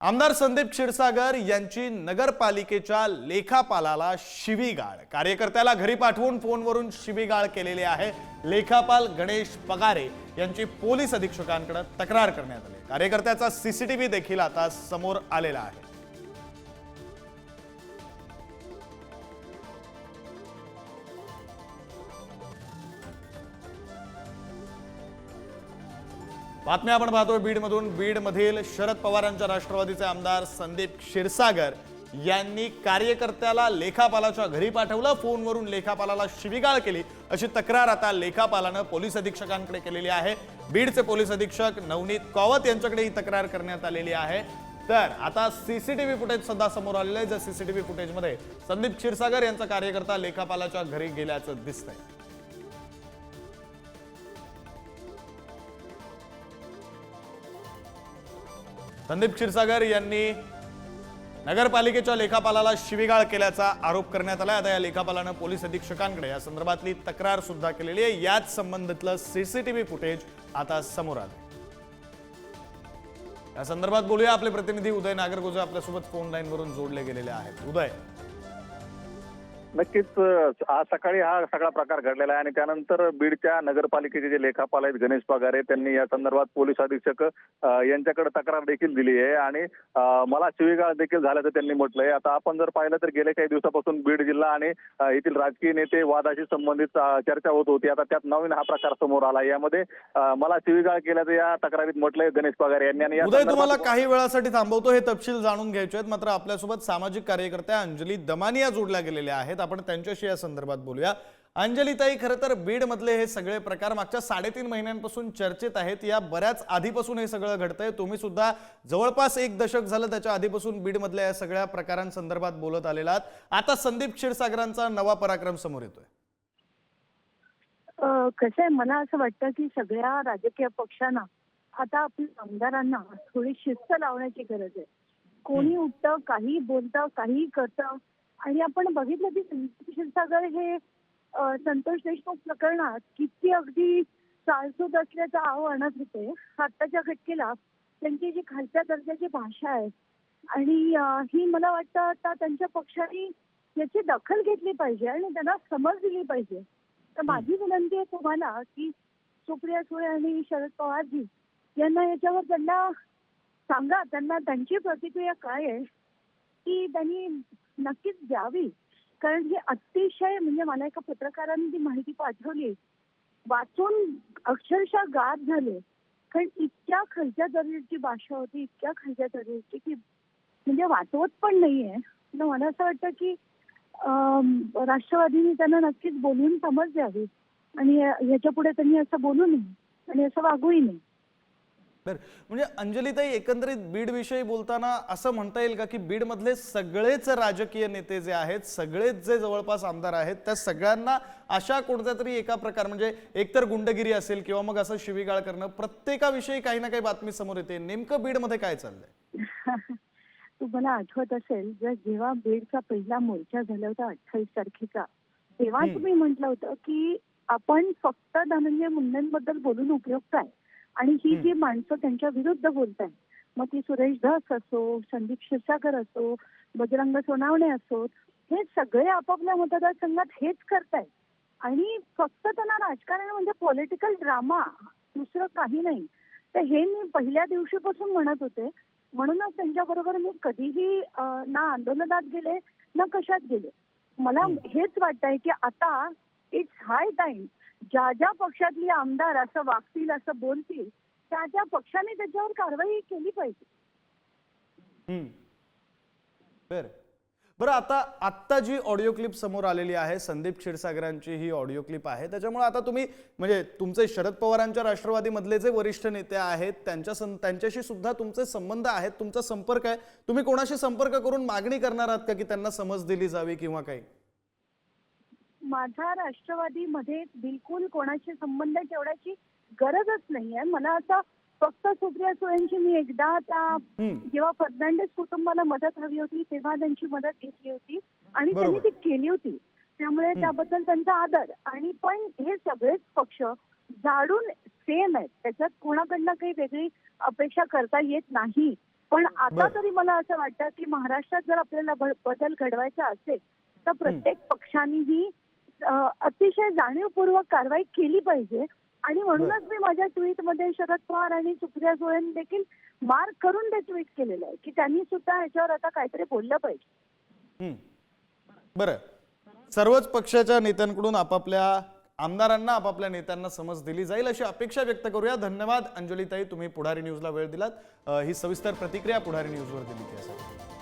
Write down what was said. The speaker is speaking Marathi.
आमदार संदीप क्षीरसागर यांची नगरपालिकेच्या लेखापालाला शिवीगाळ. कार्यकर्त्याला घरी पाठवून फोनवरून शिवीगाळ केलेली आहे. लेखापाल गणेश पगारे यांची पोलीस अधीक्षकांकडे तक्रार करण्यात आली. कार्यकर्त्याचा सीसीटीव्ही देखील आता समोर आलेला आहे. बातम्या आपण पाहतोय बीडमधून. बीडमधील शरद पवारांच्या राष्ट्रवादीचे आमदार संदीप क्षीरसागर यांनी कार्यकर्त्याला लेखापालाच्या घरी पाठवलं फोनवरून लेखापालाला शिवीगाळ केली. अशी तक्रार आता लेखापालानं पोलीस अधीक्षकांकडे केलेली आहे. बीडचे पोलीस अधीक्षक नवनीत कॉवत यांच्याकडे ही तक्रार करण्यात आलेली आहे. तर आता सीसीटीव्ही फुटेज सध्या समोर आलेलं आहे. ज्या सीसीटीव्ही फुटेजमध्ये संदीप क्षीरसागर यांचा कार्यकर्ता लेखापालाच्या घरी गेल्याचं दिसतंय. संदीप क्षीरसागर यांनी नगरपालिकेच्या लेखापालाला शिवीगाळ केल्याचा आरोप करण्यात आला आता या लेखापालानं पोलीस अधीक्षकांकडे या संदर्भातली तक्रार सुद्धा केलेली आहे. याच संबंधितलं सीसीटीव्ही फुटेज आता समोर आलं या संदर्भात बोलूया. आपले प्रतिनिधी उदय नागरगोजे आपल्यासोबत फोन लाईन वरून जोडले गेलेले आहेत. उदय. नक्कीच आज सकाळी हा सगळा प्रकार घडलेला आहे आणि त्यानंतर बीडच्या नगरपालिकेचे जे लेखापाल आहेत गणेश पगारे त्यांनी या संदर्भात पोलीस अधीक्षक यांच्याकडे तक्रार देखील दिली आहे आणि मला शिवीगाळ देखील झाल्याचं त्यांनी म्हटलंय. आता आपण जर पाहिलं तर गेल्या काही दिवसापासून बीड जिल्हा आणि येथील राजकीय नेते वादाशी संबंधित चर्चा होत होती. आता त्यात नवीन हा प्रकार समोर आला यामध्ये मला शिवीगाळ केल्याचं या तक्रारीत म्हटलंय गणेश पगारे यांनी आणि उदय तुम्हाला काही वेळासाठी थांबवतो. हे तपशील जाणून घ्यायचे आहेत. मात्र आपल्यासोबत सामाजिक कार्यकर्त्या अंजली दमानिया जोडल्या गेलेल्या आहेत. आपण त्यांच्याशी या संदर्भात बोलूया. अंजलीताई खरं तर बीड मधले हे सगळे प्रकार मागच्या साडेतीन महिन्यांपासून चर्चेत आहेत. या बऱ्याच आधीपासून हे सगळं घडतंय. तुम्ही सुद्धा जवळपास एक दशक झालं त्याच्या आधीपासून बीड मधल्या या सगळ्या प्रकारांसंदर्भात बोलत आलेला आहात. आता संदीप क्षीरसागरांचा नवा पराक्रम समोर येतोय. कसं आहे मला असं वाटतं की सगळ्या राजकीय पक्षांना आता आपल्या आमदारांना थोडी शिस्त लावण्याची गरज आहे. कोणी उठतं काही बोलतं काही करतं आणि आपण बघितलं की संदीप क्षीरसागर हे संतोष देशमुख प्रकरणात किती अगदी चालसूत असल्याचा आव आणत होते. आत्ताच्या घटकेला त्यांची जी खालच्या दर्जाची भाषा आहे आणि ही मला वाटतं आता त्यांच्या पक्षाने याची दखल घेतली पाहिजे आणि त्यांना समज दिली पाहिजे. तर माझी विनंती आहे तुम्हाला की सुप्रिया सुळे आणि शरद पवारजी यांना याच्यावर त्यांना सांगा त्यांना त्यांची प्रतिक्रिया काय आहे? की त्यांनी नक्कीच द्यावी. कारण हे अतिशय म्हणजे मला एका पत्रकाराने ती माहिती पाठवली. वाचून अक्षरशः गाद झाले. कारण इतक्या खालच्या दर्जाची भाषा होती इतक्या खालच्या दर्जाची की म्हणजे वाचवत पण नाहीये. तर मला असं वाटतं की राष्ट्रवादीने त्यांना नक्कीच बोलून समज द्यावी. आणि ह्याच्या पुढे त्यांनी असं बोलू नये. आणि असं वागूही नये. बर म्हणजे अंजलीताई एकंदरीत बीड विषयी बोलताना असं म्हणता येईल का की बीड मधले सगळेच राजकीय नेते जे आहेत सगळेच जे जवळपास आमदार आहेत त्या सगळ्यांना अशा कोणत्या तरी एका प्रकार म्हणजे एकतर गुंडगिरी असेल किंवा मग असं शिवीगाळ करणं प्रत्येकाविषयी काही ना काही बातमी समोर येते. नेमकं बीडमध्ये काय चाललंय? तुम्हाला आठवत असेल जर जेव्हा बीडचा पहिला मोर्चा झाला होता अठ्ठावीस तारखेचा तेव्हा. तुम्ही म्हटलं होतं की आपण फक्त धनंजय मुंडेंबद्दल बोलून उपयुक्त आहे. आणि ही जी माणसं त्यांच्या विरुद्ध बोलत आहेत मग ती सुरेश धस असो संदीप क्षीरसागर असो बजरंग सोनावणे असो हे सगळे आपापल्या मतदारसंघात हेच करतायत. आणि फक्त त्यांना राजकारण म्हणजे पॉलिटिकल ड्रामा दुसरं काही नाही. तर हे मी पहिल्या दिवशीपासून म्हणत होते. म्हणूनच त्यांच्याबरोबर मी कधीही ना आंदोलनात गेले ना कशात गेले. मला हेच वाटतंय की आता इट्स हाय टाइम ज्या ज्या पक्षातली आमदार असं वागतील असं बोलतील त्या त्या पक्षाने त्याच्यावर कारवाई केली पाहिजे. हम्म. बर. बरं आता आत्ता जी ऑडिओ क्लिप समोर आलेली आहे संदीप क्षीरसागरांची ही ऑडिओ क्लिप आहे त्याच्यामुळे आता तुम्ही म्हणजे तुमचे शरद पवारांच्या राष्ट्रवादीमधले जे वरिष्ठ नेते आहेत त्यांच्या सं- त्यांच्याशी सुद्धा तुमचे संबंध आहेत तुमचा संपर्क आहे. तुम्ही कोणाशी संपर्क करून मागणी करणार आहात का की त्यांना समज दिली जावी किंवा काही? माझा राष्ट्रवादीमध्ये बिलकुल कोणाशी संबंध ठेवण्याची गरजच नाहीये. मला आता फक्त सुप्रिया सुळेंची मी एकदा त्या. जेव्हा फर्नांडिस कुटुंबाला मदत हवी होती तेव्हा त्यांची मदत घेतली होती आणि. त्यांनी ती केली होती. त्यामुळे त्याबद्दल त्यांचा आदर. आणि पण हे सगळेच पक्ष जाडून सेम आहेत. त्याच्यात कोणाकडनं काही वेगळी अपेक्षा करता येत नाही. पण आता. तरी मला असं वाटतं की महाराष्ट्रात जर आपल्याला बदल घडवायचा असेल तर प्रत्येक पक्षानेही अतिशय जाणीवपूर्वक कारवाई केली पाहिजे. आणि म्हणूनच मी माझ्या ट्विटमध्ये शरद पवार आणि सुप्रिया सुळेंनी देखील मार्क करून ते ट्विट केलेलं आहे की त्यांनी सुद्धा ह्याच्यावर आता काहीतरी बोललं पाहिजे. हं. बरं. सर्वच पक्षाच्या नेत्यांकडून आपापल्या आमदारांना आपापल्या नेत्यांना समज दिली जाईल अशी अपेक्षा व्यक्त करूया. धन्यवाद अंजलीताई तुम्ही पुढारी न्यूजला वेळ दिलात. ही सविस्तर प्रतिक्रिया पुढारी न्यूजवर दिली त्यासाठी